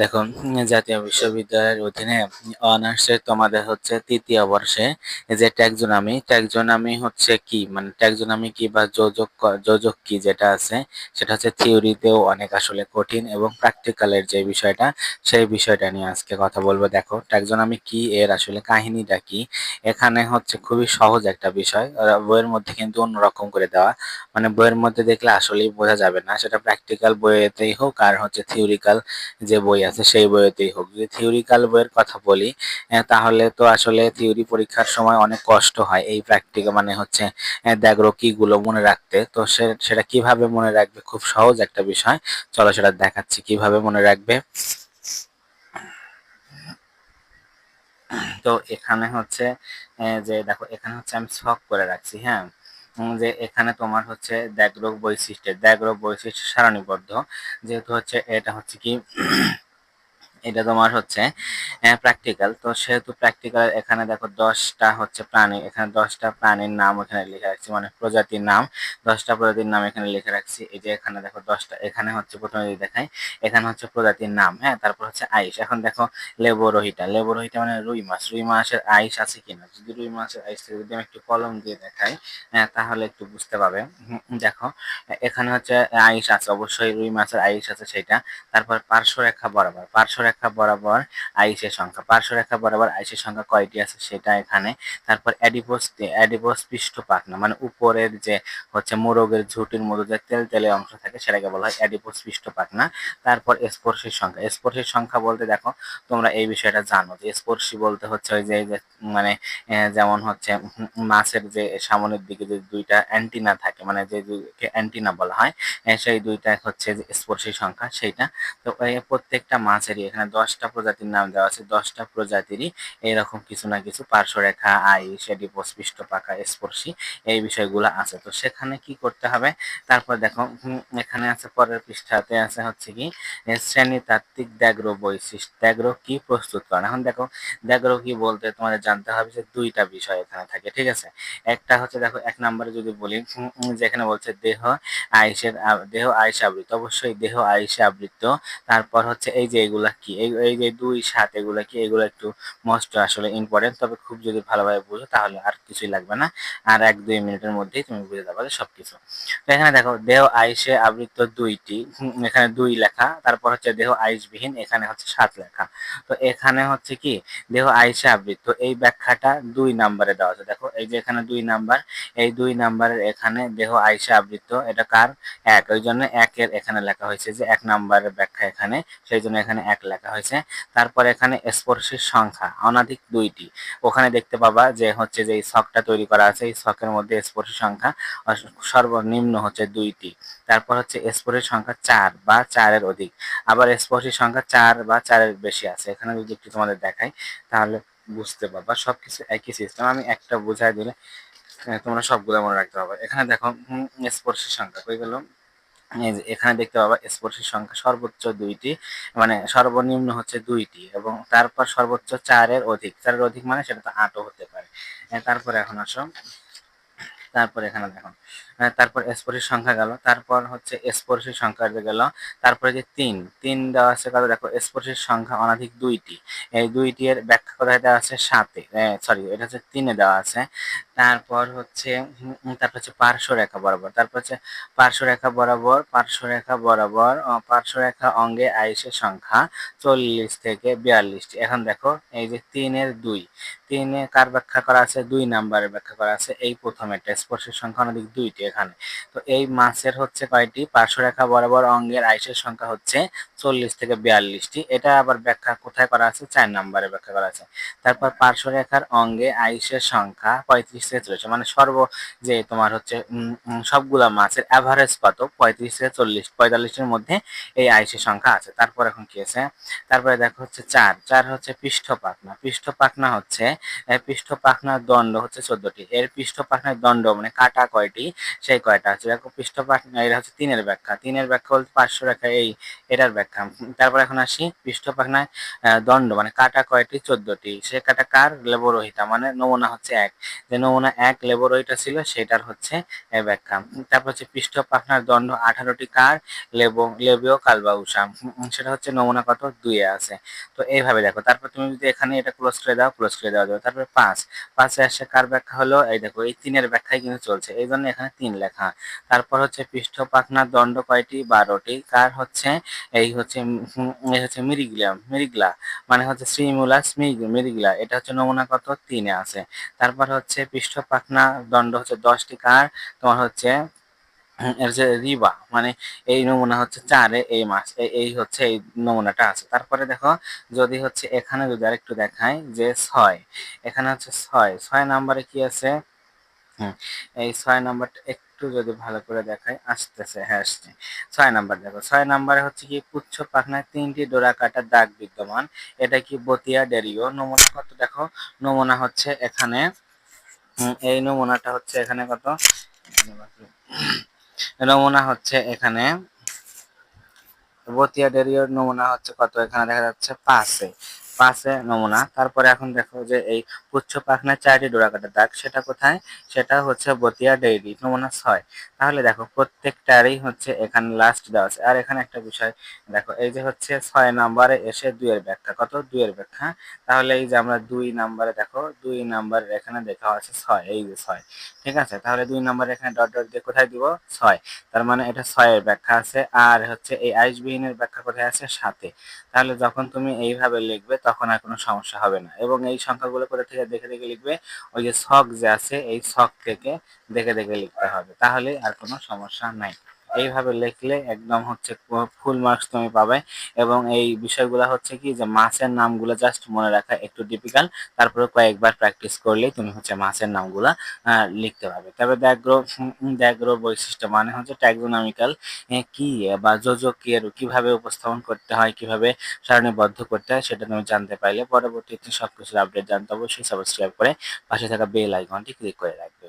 দেখো জাতীয় বিশ্ববিদ্যালয়ের অধীনে অনার্সে তোমাদের হচ্ছে তৃতীয় বর্ষে যে ট্যাক্সোনমি ট্যাক্সোনমি হচ্ছে কি? মানে ট্যাক্সোনমি কি বা যোজক যোজক কি যেটা আছে, সেটা হচ্ছে থিওরিতেও অনেক আসলে কঠিন এবং প্র্যাকটিক্যালের যে বিষয়টা, সেই বিষয়টা নিয়ে আজকে কথা বলব। দেখো, ট্যাক্সোনমি কি, এর আসলে কাহিনীটা কি? এখানে হচ্ছে খুবই সহজ একটা বিষয় বইয়ের মধ্যে কিন্তু অন্যরকম করে দেওয়া। মানে বইয়ের মধ্যে দেখলে আসলেই বোঝা যাবে না, সেটা প্র্যাকটিক্যাল বইয়েতেই হোক আর হচ্ছে থিওরিক্যাল যে বই আছে, সেই বইতেই হোক। যদি থিওরিক্যাল বইয়ের কথা বলি তাহলে তো আসলে থিওরি পরীক্ষার সময় অনেক কষ্ট হয় এই প্র্যাকটিক্যাল মানে হচ্ছে দেখো কি গুলো মনে রাখতে। তো সেটা কীভাবে মনে রাখবে? খুব সহজ একটা বিষয়। চলো সেটা দেখাচ্ছি কীভাবে মনে রাখবে। তো এখানে হচ্ছে যে দেখো, এখানে হচ্ছে আমি ছক করে রাখছি হ্যাঁ? যে এখানে তোমার হচ্ছে দ্যাগ্রোগ বৈশিষ্ট্যের দ্যাগ্রোগ বৈশিষ্ট্য সারণীবদ্ধ। যেহেতু হচ্ছে এটা হচ্ছে কি এটা তোমার হচ্ছে প্র্যাকটিক্যাল তো সেহেতু প্র্যাকটিক্যাল এখানে দেখো দশটা হচ্ছে প্রাণী, এখানে দশটা প্রাণীর নাম এখানে লিখে রাখছি মানে প্রজাতির নাম। দশটা প্রজাতির নাম এখানে লিখে রাখছি, এই যে এখানে দেখো দশটা, এখানে হচ্ছে প্রথমে যদি দেখাই, এখানে হচ্ছে প্রজাতির নাম হ্যাঁ? তারপর হচ্ছে আইস, এখন দেখো লেবরোহিটা লেবরোহিটা মানে রুই মাছ, রুই মাছের আইস আছে কিনা? যদি রুই মাছের আইস থাকে, যদি আমি একটু কলম দিয়ে দেখাই হ্যাঁ তাহলে একটু বুঝতে পারবে। দেখো, এখানে হচ্ছে আইস আছে, অবশ্যই রুই মাছের আইস আছে সেটা তারপর পার্শ্বরেখা বরাবর পার্শ্বরেখা বরাবর আইসের সংখ্যা। পার্শ্ব রেখা বরাবর আইসের সংখ্যা কয়টি আছে সেটা এখানে। তারপর অ্যাডিপোস অ্যাডিপোস পৃষ্ঠ পাখনা মানে উপরের যে হচ্ছে মোরগের ঝুটির মধ্যে যে তেল তেলে অংশ থাকে সেটাকে বলা হয় অ্যাডিপোস পৃষ্ঠ পাখনা তারপর স্পর্শের সংখ্যা। স্পর্শের সংখ্যা বলতে দেখো, তোমরা এই বিষয়টা জানো যে স্পর্শী বলতে হচ্ছে ওই যে মানে যেমন হচ্ছে মাছের যে সামনের দিকে যে দুইটা অ্যান্টিনা থাকে মানে যে অ্যান্টিনা বলা হয় সেই দুইটা হচ্ছে যে স্পর্শী সংখ্যা সেইটা। তো প্রত্যেকটা মাছেরই এখানে দশটা প্রজাতির নাম দেওয়া আছে। দশটা প্রজাতিরই এইরকম কিছু না কিছু পার্শ্বরেখা আই সেটি পৃষ্ঠ পাকা স্পর্শী এই বিষয়গুলো আছে। তো সেখানে কি করতে হবে? তারপর দেখো এখানে আছে পরের পৃষ্ঠাতে আছে হচ্ছে কি এ, শ্রেণীতাত্ত্বিক ব্যাঘ্র বৈশিষ্ট্য। ব্যাঘ্র কি প্রস্তুত করেন এখন দেখো ব্যাঘ্র কি বলতে তোমাদের জানতে হবে যে দুইটা বিষয় এখানে থাকে ঠিক আছে? একটা হচ্ছে দেখো এক নম্বরে যদি বলি যেখানে বলছে দেহ আইসের দেহ আইসে আবৃত। অবশ্যই দেহ আইসে আবৃত। তারপর হচ্ছে এই যে এগুলা কি? এই এই যে দুই সাত এগুলা কি? এগুলো একটু মোস্ট আসলে ইম্পর্টেন্ট তবে খুব যদি ভালোভাবে বুঝো তাহলে আর কিছুই লাগবে না। আর এক দুই মিনিটের মধ্যেই তুমি বুঝে যাবে সবকিছু। তো এখানে দেখো, দেহ আইসে আবৃত দুইটি। এখানে দুই লেখা, তারপর হচ্ছে দেহ আইসবিহীন, এখানে হচ্ছে সাত লেখা। তো এখানে হচ্ছে কি? দেহ আইসে আবৃত এই ব্যাখ্যাটা দুই নাম্বারে দেওয়া আছে। দেখো, এই যে এখানে দুই নাম্বার, এই দুই নাম্বারের এখানে দেহ আইসে আবৃত এটা কার? এক। ওই জন্য একের এখানে লেখা হয়েছে যে এক নাম্বারের ব্যাখ্যা এখানে, সেই জন্য এখানে এক লেখা। হয়েছে। তারপর এখানে স্পর্শের সংখ্যা, অনাধিক দুইটি। ওখানে দেখতে পাবা যে হচ্ছে যে এই ছকটা তৈরি করা আছে, এই ছকের মধ্যে স্পর্শের সংখ্যা সর্বনিম্ন হচ্ছে দুইটি। তারপর হচ্ছে স্পর্শের সংখ্যা চার বা চারের অধিক। আবার স্পর্শের সংখ্যা চার বা চারের বেশি আছে। এখানে যদি একটু তোমাদের দেখাই, তাহলে বুঝতে পারবা। সবকিছু একই সিস্টেম আমি একটা বুঝাই দিলে তোমরা সবগুলো মনে রাখতে পারবে। এখানে দেখো স্পর্শের সংখ্যা। কই গেল? এখানে দেখতে পাবা স্পর্শের সংখ্যা সর্বোচ্চ দুইটি মানে সর্বনিম্ন হচ্ছে দুইটি এবং তারপর সর্বোচ্চ চারের অধিক। চারের অধিক মানে সেটা তো আটও হতে পারে। তারপরে এখন আসো। তারপরে এখানে দেখো। তারপর স্পর্শের সংখ্যা গেল তারপর হচ্ছে স্পর্শের সংখ্যা গেল তারপরে যে তিন তিন দেওয়া আছে কত? দেখো স্পর্শের সংখ্যা অনাধিক দুইটি এই দুইটি এর ব্যাখ্যা করা দেওয়া আছে? সাতে সরি এটা হচ্ছে তিনে দেওয়া আছে তারপর হচ্ছে তারপর হচ্ছে পার্শ্বরেখা বরাবর তারপর হচ্ছে পার্শ্বরেখা বরাবর পার্শ্বরেখা বরাবর আহ, পার্শ্বরেখা অঙ্গে আইসের সংখ্যা চল্লিশ থেকে বিয়াল্লিশটি এখন দেখো এই যে তিনের দুই তিনে কার ব্যাখ্যা করা আছে? দুই নাম্বারের ব্যাখ্যা করা আছে এই প্রথম একটা স্পর্শের সংখ্যা অনধিক দুইটি এখানে। তো এই মাছের হচ্ছে কয়টি? পার্শ্বরেখা বরাবর অঙ্গের আইসের সংখ্যা হচ্ছে চল্লিশ থেকে বিয়াল্লিশটি। এটা আবার ব্যাখ্যা কোথায় করা আছে? চার নাম্বারে ব্যাখ্যা করা আছে। তারপর পার্শ্বরেখার অঙ্গে আইসের সংখ্যা পঁয়ত্রিশ থেকে চল্লিশ। মানে সর্ব যে তোমার হচ্ছে সবগুলা মাছের অ্যাভারেজ কত? পঁয়ত্রিশ থেকে চল্লিশ। পঁয়তাল্লিশের মধ্যে এই আইসের সংখ্যা আছে। তারপর এখন কি আছে? তারপরে দেখো হচ্ছে চার। চার হচ্ছে পৃষ্ঠ পাখনা পৃষ্ঠ পাখনা হচ্ছে আহ, পৃষ্ঠ পাখনার দণ্ড হচ্ছে চোদ্দটি। এর পৃষ্ঠ পাখনার দণ্ড মানে কাটা কয়টি? সেই কয়টা আছে? দেখো পৃষ্ঠ পাখনা এটা হচ্ছে তিনের ব্যাখ্যা। তিনের ব্যাখ্যা বলতে পাঁচশো রেখা এই এটার ব্যাখ্যা। তারপর এখন আসি পৃষ্ঠ পাখনায় দণ্ড মানে কাটা কয়টি? চোদ্দটি। সে কাটা কার? লেবরোহিতা মানে নমুনা হচ্ছে এক। যে নমুনা এক লেবরইটা ছিল সেটার হচ্ছে ব্যাখ্যা। তারপর হচ্ছে পৃষ্ঠ পাখনার দণ্ড আঠারোটি কার? লেবো লেবীয় কালবাউসা উম, সেটা হচ্ছে নমুনা কত? দুইয়ে আছে। তো এইভাবে দেখো। তারপর তুমি যদি এখানে এটা ক্লোজ করে দাও ক্লোজ করে দেওয়া যাবে। তারপর পাঁচ। পাঁচে আসে কার ব্যাখ্যা হলো? এই দেখো এই তিনের ব্যাখ্যাই কিন্তু চলছে। এই জন্য এখানে তিন লেখা। তারপর হচ্ছে পৃষ্ঠ পাখনার দণ্ড কয়টি? বারোটি। কার হচ্ছে? এই হচ্ছে এই হচ্ছে মিরিগলা মিরিগলা। মানে হচ্ছে শ্রীমুলাস মিরিগলা। এটা হচ্ছে নমুনা কত? তিনে আছে। তারপর হচ্ছে পৃষ্ঠ পাখনা দণ্ড হচ্ছে দশটি। কার? তোমার হচ্ছে রিবা। মানে এই নমুনা হচ্ছে চারে এই মাস এই- হচ্ছে এই নমুনাটা আছে। তারপরে দেখো, যদি হচ্ছে এখানে যদি আরেকটু দেখাই যে ছয়। এখানে হচ্ছে ছয়। ছয় নাম্বারে কি আছে? হুম, এই ছয় নাম্বারটা একটু যদি ভালো করে দেখাই আসতেছে হ্যাঁ আসছে। ছয় নাম্বার দেখো ছয় নাম্বারে হচ্ছে কি পুচ্ছ পাখনায় তিনটি ডোরা কাটা দাগ বিদ্যমান। এটা কি বতিয়া ডেরিও? নমুনা কত দেখো? নমুনা হচ্ছে এখানে এই নমুনাটা হচ্ছে এখানে কত? নমুনা হচ্ছে এখানে বতিয়া ডেরিওর নমুনা হচ্ছে কত? এখানে দেখা যাচ্ছে পাঁচে। পাঁচে নমুনা। তারপরে এখন দেখো যে এই পুচ্ছ পাখনার চারটি ডোরাকাটা দাগ, সেটা কোথায়? সেটা হচ্ছে বতিয়া ডেইরি, নমুনা ছয়। তাহলে দেখো প্রত্যেকটারই হচ্ছে এখানে লাস্ট দেওয়া আছে। আর এখানে একটা বিষয়, দেখো এই যে হচ্ছে ছয় নাম্বারে এসে দুইয়ের ব্যাখ্যা। কত? দুইয়ের ব্যাখ্যা। তাহলে এই যে আমরা দুই নাম্বারে, দেখো দুই নাম্বারের এখানে দেখা আছে ছয়, এই যে ছয়। ঠিক আছে? তাহলে দুই নাম্বার এখানে ডট ডট দিয়ে কোথায় দিব? ছয়। তার মানে এটা ছয়ের ব্যাখ্যা আছে। আর হচ্ছে এই আইসবিহীনের ব্যাখ্যা কোথায় আছে? সাথে। তাহলে যখন তুমি এইভাবে লিখবে তখন আর কোনো সমস্যা হবে না। এবং এই সংখ্যাগুলো কোথা থেকে দেখে দেখে লিখবে, ওই যে শখ যে আছে, এই শখ থেকে দেখে দেখে লিখতে হবে। তাহলে আর কোনো সমস্যা নাই। এইভাবে লিখলে একদম হচ্ছে ফুল মার্কস তুমি পাবে। এবং এই বিষয়গুলো হচ্ছে কি যে মাছের নামগুলো জাস্ট মনে রাখা একটু ডিফিকাল্ট তারপরে কয়েকবার প্র্যাকটিস করলেই তুমি হচ্ছে মাছের নামগুলো লিখতে পারবে। তবে দ্যাগ্রো দ্যাগ্রো বৈশিষ্ট্য মানে হচ্ছে ট্যাক্সোনমিক্যাল কি বা যোজকের কীভাবে উপস্থাপন করতে হয়, কীভাবে সারণীবদ্ধ করতে হয় সেটা তুমি জানতে পারলে। পরবর্তীতে সবকিছুর আপডেট জানতে অবশ্যই সাবস্ক্রাইব করে পাশে থাকা বেল আইকনটি ক্লিক করে রাখবে।